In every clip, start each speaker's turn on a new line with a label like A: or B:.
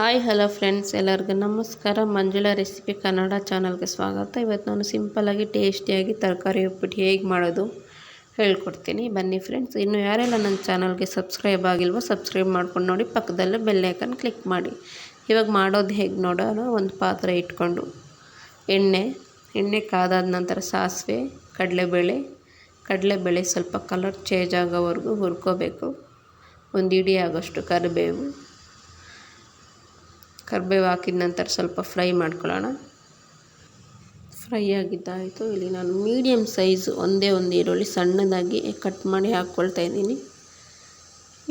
A: Hi, hello friends, ಎಲ್ಲರಿಗೂ ನಮಸ್ಕಾರ. Manjula recipe Kannada ಚಾನಲ್ಗೆ ಸ್ವಾಗತ. ಇವತ್ತು ನಾನು ಸಿಂಪಲ್ಲಾಗಿ ಟೇಸ್ಟಿಯಾಗಿ ತರಕಾರಿ ಉಪ್ಪಿಟ್ಟು ಹೇಗೆ ಮಾಡೋದು ಹೇಳ್ಕೊಡ್ತೀನಿ. ಬನ್ನಿ ಫ್ರೆಂಡ್ಸ್, ಇನ್ನು ಯಾರೆಲ್ಲ ನನ್ನ ಚಾನಲ್ಗೆ ಸಬ್ಸ್ಕ್ರೈಬ್ ಆಗಿಲ್ವೋ ಸಬ್ಸ್ಕ್ರೈಬ್ ಮಾಡ್ಕೊಂಡು ನೋಡಿ, ಪಕ್ಕದಲ್ಲೇ ಬೆಲ್ಲೈಕನ್ ಕ್ಲಿಕ್ ಮಾಡಿ. ಇವಾಗ ಮಾಡೋದು ಹೇಗೆ ನೋಡೋಣ. ಒಂದು ಪಾತ್ರೆ ಇಟ್ಕೊಂಡು ಎಣ್ಣೆ ಎಣ್ಣೆ ಕಾದಾದ ನಂತರ ಸಾಸಿವೆ, ಕಡಲೆಬೇಳೆ ಕಡಲೆಬೇಳೆ ಸ್ವಲ್ಪ ಕಲರ್ ಚೇಂಜ್ ಆಗೋವರೆಗೂ ಹುರ್ಕೋಬೇಕು. ಒಂದು ಇಡಿ ಆಗೋಷ್ಟು ಕರಿಬೇವು ಕರಿಬೇವು ಹಾಕಿದ ನಂತರ ಸ್ವಲ್ಪ ಫ್ರೈ ಮಾಡ್ಕೊಳ್ಳೋಣ. ಫ್ರೈ ಆಗಿದ್ದಾಯಿತು. ಇಲ್ಲಿ ನಾನು ಮೀಡಿಯಮ್ ಸೈಜ್ ಒಂದೇ ಒಂದು ಈರುಳ್ಳಿ ಸಣ್ಣದಾಗಿ ಕಟ್ ಮಾಡಿ ಹಾಕ್ಕೊಳ್ತಾ ಇದ್ದೀನಿ.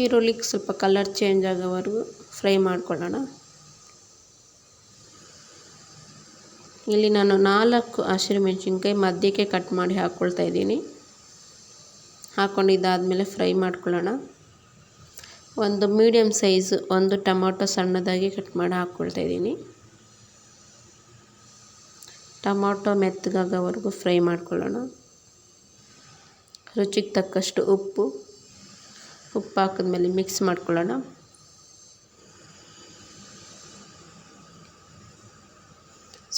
A: ಈರುಳ್ಳಿಗೆ ಸ್ವಲ್ಪ ಕಲರ್ ಚೇಂಜ್ ಆಗೋವರೆಗೂ ಫ್ರೈ ಮಾಡ್ಕೊಳ್ಳೋಣ. ಇಲ್ಲಿ ನಾನು ನಾಲ್ಕು ಹಸಿರು ಮೆಣಸಿನ್ಕಾಯಿ ಮಧ್ಯಕ್ಕೆ ಕಟ್ ಮಾಡಿ ಹಾಕ್ಕೊಳ್ತಾ ಇದ್ದೀನಿ. ಹಾಕ್ಕೊಂಡಿದ್ದಾದಮೇಲೆ ಫ್ರೈ ಮಾಡ್ಕೊಳ್ಳೋಣ. ಒಂದು ಮೀಡಿಯಮ್ ಸೈಜ್ ಒಂದು ಟೊಮೊಟೊ ಸಣ್ಣದಾಗಿ ಕಟ್ ಮಾಡಿ ಹಾಕ್ಕೊಳ್ತಾ ಇದ್ದೀನಿ. ಟೊಮೊಟೊ ಮೆತ್ತಗಾಗೋವರೆಗೂ ಫ್ರೈ ಮಾಡ್ಕೊಳ್ಳೋಣ. ರುಚಿಗೆ ತಕ್ಕಷ್ಟು ಉಪ್ಪು ಉಪ್ಪು ಹಾಕಿದ್ಮೇಲೆ ಮಿಕ್ಸ್ ಮಾಡ್ಕೊಳ್ಳೋಣ.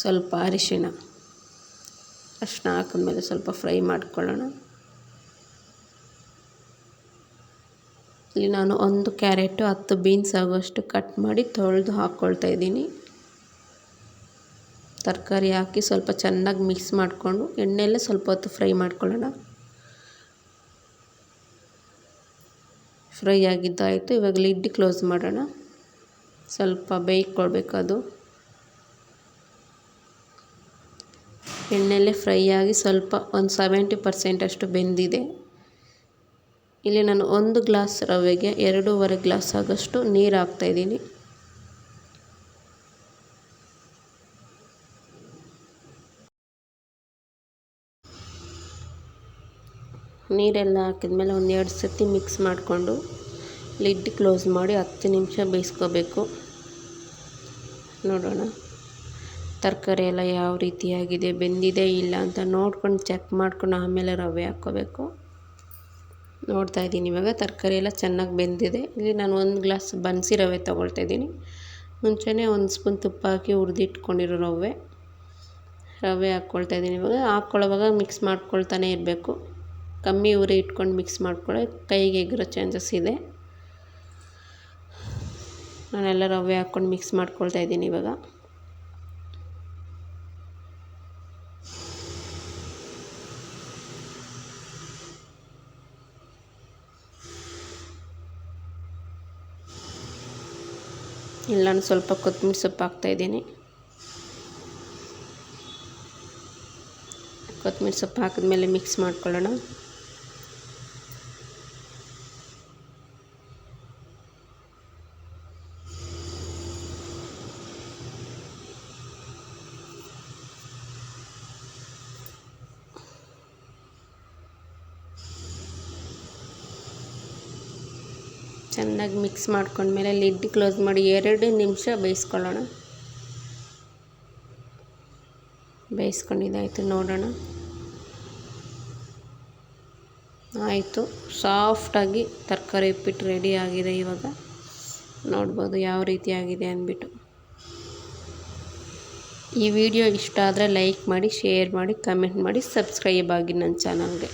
A: ಸ್ವಲ್ಪ ಅರಿಶಿಣ ಅರಿಶಿಣ ಹಾಕಿದ್ಮೇಲೆ ಸ್ವಲ್ಪ ಫ್ರೈ ಮಾಡ್ಕೊಳ್ಳೋಣ. ಇಲ್ಲಿ ನಾನು ಒಂದು ಕ್ಯಾರೆಟು, ಹತ್ತು ಬೀನ್ಸ್ ಆಗುವಷ್ಟು ಕಟ್ ಮಾಡಿ ತೊಳೆದು ಹಾಕ್ಕೊಳ್ತಾ ಇದ್ದೀನಿ. ತರಕಾರಿ ಹಾಕಿ ಸ್ವಲ್ಪ ಚೆನ್ನಾಗಿ ಮಿಕ್ಸ್ ಮಾಡಿಕೊಂಡು, ಎಣ್ಣೆಯಲ್ಲೇ ಸ್ವಲ್ಪ ಹೊತ್ತು ಫ್ರೈ ಮಾಡ್ಕೊಳ್ಳೋಣ. ಫ್ರೈ ಆಗಿದ್ದಾಯಿತು, ಇವಾಗ ಲಿಡ್ ಕ್ಲೋಸ್ ಮಾಡೋಣ. ಸ್ವಲ್ಪ ಬೇಯ್ಕೊಳ್ಬೇಕು ಅದು. ಎಣ್ಣೆಯಲ್ಲೇ ಫ್ರೈ ಆಗಿ ಸ್ವಲ್ಪ ಒಂದು ಸೆವೆಂಟಿ ಪರ್ಸೆಂಟ್ ಅಷ್ಟು ಬೆಂದಿದೆ. ಇಲ್ಲಿ ನಾನು ಒಂದು ಗ್ಲಾಸ್ ರವೆಗೆ ಎರಡೂವರೆ ಗ್ಲಾಸ್ ಆಗೋಷ್ಟು ನೀರು ಹಾಕ್ತಾಯಿದ್ದೀನಿ ನೀರೆಲ್ಲ ಹಾಕಿದ್ಮೇಲೆ ಒಂದು ಎರಡು ಸತಿ ಮಿಕ್ಸ್ ಮಾಡಿಕೊಂಡು ಲಿಡ್ ಕ್ಲೋಸ್ ಮಾಡಿ ಹತ್ತು ನಿಮಿಷ ಬೇಯಿಸ್ಕೋಬೇಕು. ನೋಡೋಣ. ತರಕಾರಿ ಎಲ್ಲ ಯಾವ ರೀತಿಯಾಗಿದೆ, ಬೆಂದಿದೆ ಇಲ್ಲ ಅಂತ ನೋಡ್ಕೊಂಡು ಚೆಕ್ ಮಾಡ್ಕೊಂಡು ಆಮೇಲೆ ರವೆ ಹಾಕ್ಕೋಬೇಕು. ನೋಡ್ತಾ ಇದ್ದೀನಿ. ಇವಾಗ ತರಕಾರಿ ಎಲ್ಲ ಚೆನ್ನಾಗಿ ಬೆಂದಿದೆ. ಇಲ್ಲಿ ನಾನು ಒಂದು ಗ್ಲಾಸ್ ಬನ್ಸಿ ರವೆ ತೊಗೊಳ್ತಾ ಇದ್ದೀನಿ. ಮುಂಚೆನೇ ಒಂದು ಸ್ಪೂನ್ ತುಪ್ಪ ಹಾಕಿ ಹುರಿದಿಟ್ಕೊಂಡಿರೋ ರವೆ. ರವೆ ಹಾಕ್ಕೊಳ್ತಾ ಇದ್ದೀನಿ. ಇವಾಗ ಹಾಕ್ಕೊಳ್ಳೋವಾಗ ಮಿಕ್ಸ್ ಮಾಡ್ಕೊಳ್ತಾನೆ ಇರಬೇಕು. ಕಮ್ಮಿ ಉರಿ ಇಟ್ಕೊಂಡು ಮಿಕ್ಸ್ ಮಾಡ್ಕೊಳ್ಳೋ ಕೈಗೆ ಎಗ್ರೋ ಚಾನ್ಸಸ್ ಇದೆ. ನಾನೆಲ್ಲ ರವೆ ಹಾಕ್ಕೊಂಡು ಮಿಕ್ಸ್ ಮಾಡ್ಕೊಳ್ತಾ ಇದ್ದೀನಿ ಇವಾಗ. ಎಲ್ಲನೂ ಸ್ವಲ್ಪ ಕೊತ್ತಂಬರಿ ಸೊಪ್ಪು ಹಾಕ್ತಾಯಿದ್ದೀನಿ ಕೊತ್ತಂಬರಿ ಸೊಪ್ಪು ಹಾಕಿದ್ಮೇಲೆ ಮಿಕ್ಸ್ ಮಾಡ್ಕೊಳ್ಳೋಣ. ಚೆನ್ನಾಗಿ ಮಿಕ್ಸ್ ಮಾಡ್ಕೊಂಡ್ಮೇಲೆ ಲಿಡ್ ಕ್ಲೋಸ್ ಮಾಡಿ ಎರಡು ನಿಮಿಷ ಬೇಯಿಸ್ಕೊಳ್ಳೋಣ. ಬೇಯಿಸ್ಕೊಂಡಿದ್ದಾಯಿತು, ನೋಡೋಣ. ಆಯಿತು, ಸಾಫ್ಟಾಗಿ ತರಕಾರಿ ಉಪ್ಪಿಟ್ಟು ರೆಡಿ ಆಗಿದೆ ಇವಾಗ. ನೋಡ್ಬೋದು ಯಾವ ರೀತಿ ಆಗಿದೆ ಅಂದ್ಬಿಟ್ಟು. ಈ ವಿಡಿಯೋ ಇಷ್ಟ ಆದರೆ ಲೈಕ್ ಮಾಡಿ, ಶೇರ್ ಮಾಡಿ, ಕಮೆಂಟ್ ಮಾಡಿ, ಸಬ್ಸ್ಕ್ರೈಬ್ ಆಗಿ ನನ್ನ ಚಾನಲ್ಗೆ.